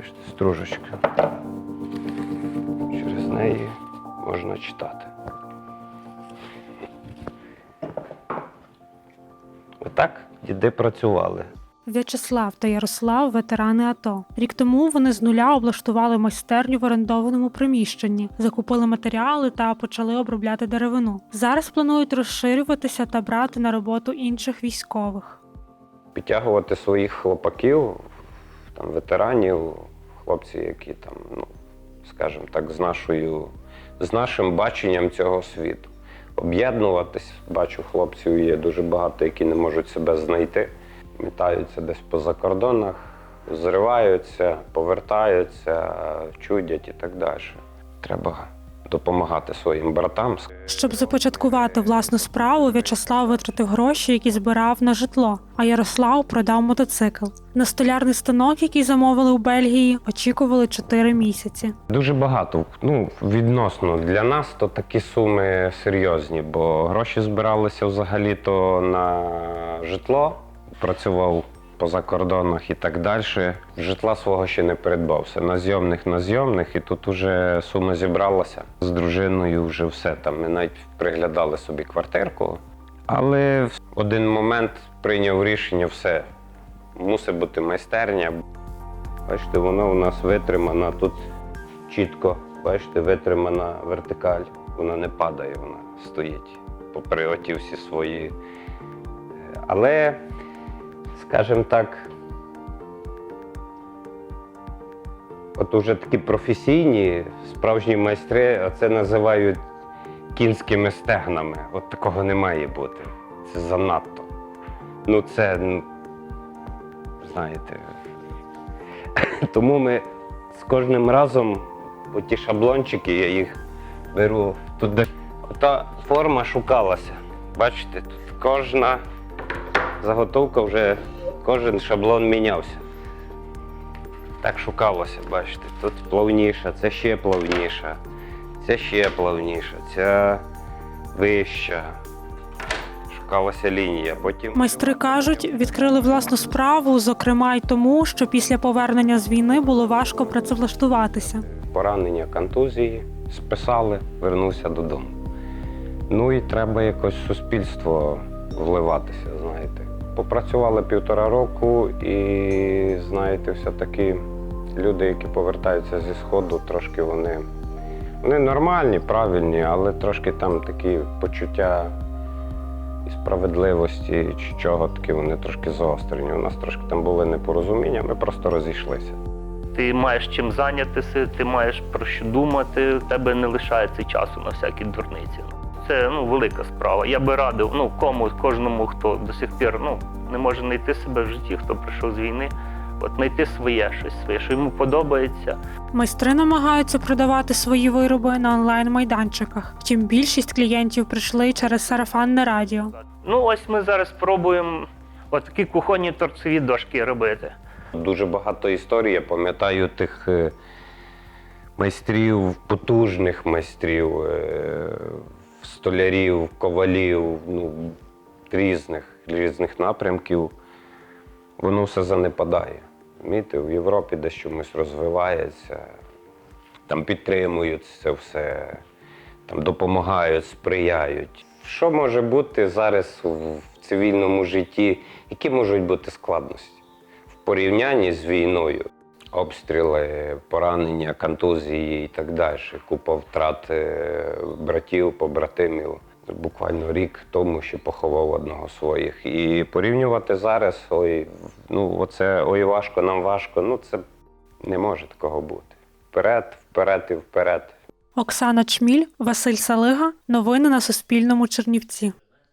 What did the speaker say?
Бачите, стружечка. Через неї можна читати. Отак діди працювали. В'ячеслав та Ярослав ветерани АТО. Рік тому вони з нуля облаштували майстерню в орендованому приміщенні, закупили матеріали та почали обробляти деревину. Зараз планують розширюватися та брати на роботу інших військових. підтягувати своїх хлопаків, там, ветеранів, хлопці, які там, ну, скажімо так, з нашою, з нашим баченням цього світу. Об'єднуватись, бачу, хлопців є дуже багато, які не можуть себе знайти, мітаються десь по закордонах, зриваються, повертаються, чудять і так далі. Треба допомагати своїм братам, Щоб започаткувати власну справу, В'ячеслав витратив гроші, які збирав на житло, а Ярослав продав мотоцикл. На столярний станок, який замовили у Бельгії, очікували 4 місяці. Дуже багато. Ну, відносно для нас то такі суми серйозні, бо гроші збиралися взагалі-то на житло, працював по закордонах і так далі. Житла свого ще не придбався. На зйомних, на зйомних, і тут вже сума зібралася. З дружиною вже все там. Ми навіть приглядали собі квартирку. Але в один момент прийняв рішення, все, мусить бути майстерня. Бачите, воно у нас витримано тут чітко. Бачите, витримана вертикаль. Вона не падає, вона стоїть попри оті всі свої. Але, скажімо так, от уже такі професійні, справжні майстри, оце називають кінськими стегнами. От такого не має бути. Це занадто. Ну, це, знаєте, тому ми з кожним разом оті шаблончики, я їх беру туди. Та форма шукалася. Бачите, тут кожна заготовка вже, кожен шаблон мінявся. Так шукалося, бачите. Тут плавніша, це ще плавніша, це ще плавніша, ця вища. Шукалася лінія. Потім. Майстри кажуть, відкрили власну справу, зокрема й тому, що після повернення з війни було важко працевлаштуватися. поранення, контузії, списали, вернувся додому. Ну і треба якось суспільство вливатися. Попрацювали півтора року, і знаєте, все-таки люди, які повертаються зі Сходу, трошки вони, вони нормальні, правильні, але трошки там такі почуття і справедливості чи чого такі вони трошки заострені. У нас трошки там були непорозуміння, ми просто розійшлися. Ти маєш чим зайнятися, ти маєш про що думати, в тебе не лишається часу на всякі дурниці. Це ну, велика справа. Я би радив ну, комусь, кожному, хто до сих пір ну, не може знайти себе в житті, хто прийшов з війни, от знайти своє щось своє, що йому подобається. Майстри намагаються продавати свої вироби на онлайн-майданчиках. Втім, більшість клієнтів прийшли через сарафанне радіо. Ну, ось ми зараз пробуємо от такі кухонні торцеві дошки робити. Дуже багато історій. Я пам'ятаю тих е, майстрів, потужних майстрів, е, столярів, ковалів, ну, різних, різних напрямків. Воно все занепадає. Розумієте, в Європі десь чомусь розвивається, там підтримують це все, там допомагають, сприяють. Що може бути зараз в цивільному житті? Які можуть бути складності? в порівнянні з війною. Обстріли, поранення, контузії і так далі. Купа втрат е, братів, побратимів. Буквально рік тому ще поховав одного своїх. І порівнювати зараз, ой, ну оце ой важко, нам важко. Ну це не може такого бути. Вперед, вперед і вперед. Оксана Чміль, Василь Салига. Новини на Суспільному Чернівці.